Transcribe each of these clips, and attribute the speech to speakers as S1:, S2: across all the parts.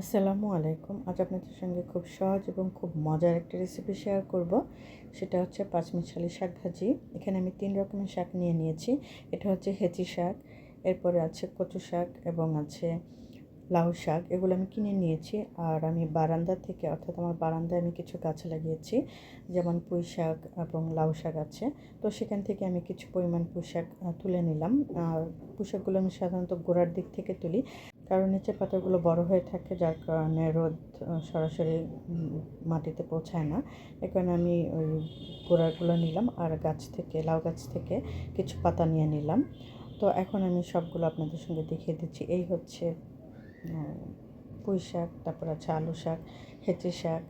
S1: আসসালামু আলাইকুম। আজ আপনাদের সঙ্গে খুব সহজ এবং খুব মজার একটা রেসিপি শেয়ার করব। সেটা হচ্ছে পাঁচমিশালি শাক ভাজি। এখানে আমি তিন রকমের শাক নিয়ে নিয়েছি। এটা হচ্ছে হেঁচি শাক, এরপরে আছে কচু শাক এবং আছে লাউ শাক। এগুলো আমি কিনে নিয়েছি আর আমি বারান্দা থেকে, অর্থাৎ আমার বারান্দায় আমি কিছু গাছ লাগিয়েছি, যেমন পুঁই শাক এবং লাউ শাক আছে। তো সেখান থেকে আমি কিছু পরিমাণ পুঁই শাক তুলে নিলাম। আর পুঁই শাকগুলো আমি সাধারণত গোড়ার দিক থেকে তুলি। কারণ নিচের পাতাগুলো বড় হয়ে থাকে, যার কারণে রোদ সরাসরি মাটিতে পৌঁছায় না। এ কারণে আমি ওই গোড়াগুলো নিলাম আর গাছ থেকে, লাউ গাছ থেকে কিছু পাতা নিয়ে নিলাম। তো এখন আমি সবগুলো আপনাদের সঙ্গে দেখিয়ে দিচ্ছি। এই হচ্ছে পুঁই শাক, তারপর আছে আলু শাক, হেঁচে শাক,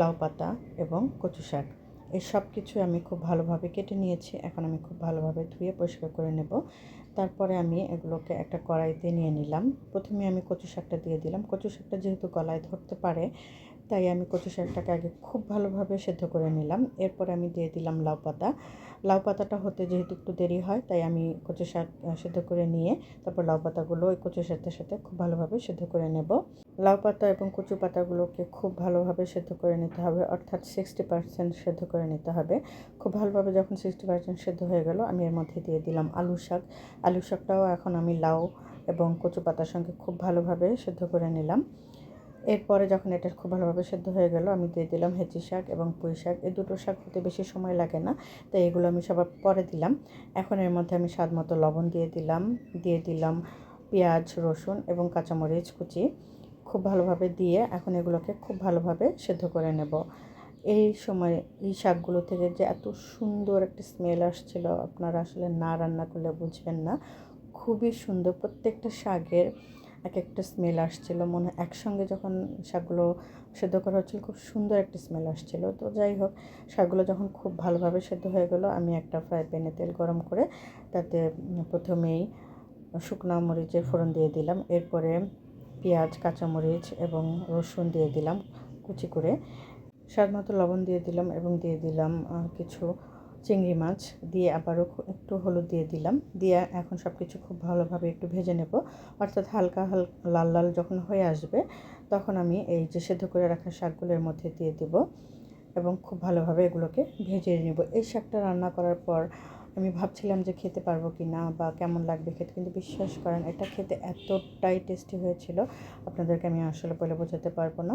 S1: লাউ পাতা এবং কচু শাক। এই সব কিছু আমি খুব ভালোভাবে কেটে নিয়েছি। এখন আমি খুব ভালোভাবে ধুয়ে পরিষ্কার করে নেব। তারপরে আমি এগুলোকে একটা কড়াইতে নিয়ে নিলাম। প্রথমে আমি কচু শাকটা দিয়ে দিলাম। কচু শাকটা যেহেতু গলায় ধরতে পারে তাই আমি কচু শাকটাকে আগে খুব ভালোভাবে সেদ্ধ করে নিলাম। এরপর আমি দিয়ে দিলাম লাউ পাতা। লাউ পাতাটা হতে যেহেতু একটু দেরি হয়, তাই আমি কচু শাক সেদ্ধ করে নিয়ে তারপর লাউ পাতাগুলো ওই কচু শাকের সাথে খুব ভালোভাবে সেদ্ধ করে নেব। লাউ পাতা এবং কচু পাতাগুলোকে খুব ভালোভাবে সেদ্ধ করে নিতে হবে, অর্থাৎ সিক্সটি পার্সেন্ট সেদ্ধ করে নিতে হবে। খুব ভালোভাবে যখন সিক্সটি পার্সেন্ট সেদ্ধ হয়ে গেল, আমি এর মধ্যে দিয়ে দিলাম আলু শাক। আলু শাকটাও এখন আমি লাউ এবং কচু পাতার সঙ্গে খুব ভালোভাবে সেদ্ধ করে নিলাম। এরপরে যখন এটা খুব ভালোভাবে সেদ্ধ হয়ে গেল, আমি দিয়ে দিলাম হেঁচি শাক এবং পুঁই শাক। এই দুটো শাক হতে বেশি সময় লাগে না, তাই এগুলো আমি সবার পরে দিলাম। এখন এর মধ্যে আমি স্বাদ মতো লবণ দিয়ে দিলাম দিয়ে দিলাম পেঁয়াজ, রসুন এবং কাঁচামরিচ কুচি। খুব ভালোভাবে দিয়ে এখন এগুলোকে খুব ভালোভাবে সেদ্ধ করে নেব। এই সময় এই শাকগুলো থেকে যে এত সুন্দর একটা স্মেল আসছিল, আপনারা আসলে না রান্না করলে বুঝবেন না। খুবই সুন্দর প্রত্যেকটা শাকের এক একটা স্মেল আসছিল, মনে একসঙ্গে যখন শাকগুলো সেদ্ধ করা হচ্ছিল, খুব সুন্দর একটা স্মেল আসছিল। তো যাই হোক, শাকগুলো যখন খুব ভালোভাবে সেদ্ধ হয়ে গেলো, আমি একটা ফ্রাই প্যানে তেল গরম করে তাতে প্রথমেই শুকনো মরিচের ফোড়ন দিয়ে দিলাম, এরপরে পেঁয়াজ, কাঁচামরিচ এবং রসুন দিয়ে দিলাম কুচি করে। স্বাদ মতো লবণ দিয়ে দিলাম এবং দিয়ে দিলাম কিছু চিংড়ি মাছ দিয়ে আবারও একটু হলুদ দিয়ে দিলাম। দিয়ে এখন সব কিছু খুব ভালোভাবে একটু ভেজে নেব। অর্থাৎ হালকা হাল, লাল লাল যখন হয়ে আসবে, তখন আমি এই যে সেদ্ধ করে রাখা শাকগুলোর মধ্যে দিয়ে দেব এবং খুব ভালোভাবে এগুলোকে ভেজে নেব। এই শাকটা রান্না করার পর আমি ভাবছিলাম যে খেতে পারব কি না বা কেমন লাগবে খেতে, কিন্তু বিশ্বাস করেন, এটা খেতে এতটাই টেস্টি হয়েছিল। আপনাদেরকে আমি আসলে বলে বোঝাতে পারব না।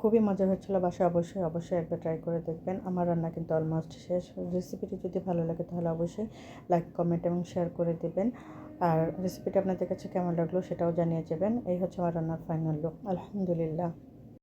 S1: খুবই মজা হয়েছিল বাসায় অবশ্যই অবশ্যই একবার ট্রাই করে দেখবেন। আমার রান্না কিন্তু অলমোস্ট শেষ। রেসিপিটি যদি ভালো লাগে তাহলে অবশ্যই লাইক কমেন্ট এবং শেয়ার করে দেবেন। আর রেসিপিটা আপনাদের কাছে কেমন লাগল সেটাও জানিয়ে যাবেন। এই হচ্ছে আমার রান্নার ফাইনাল লুক আলহামদুলিল্লাহ।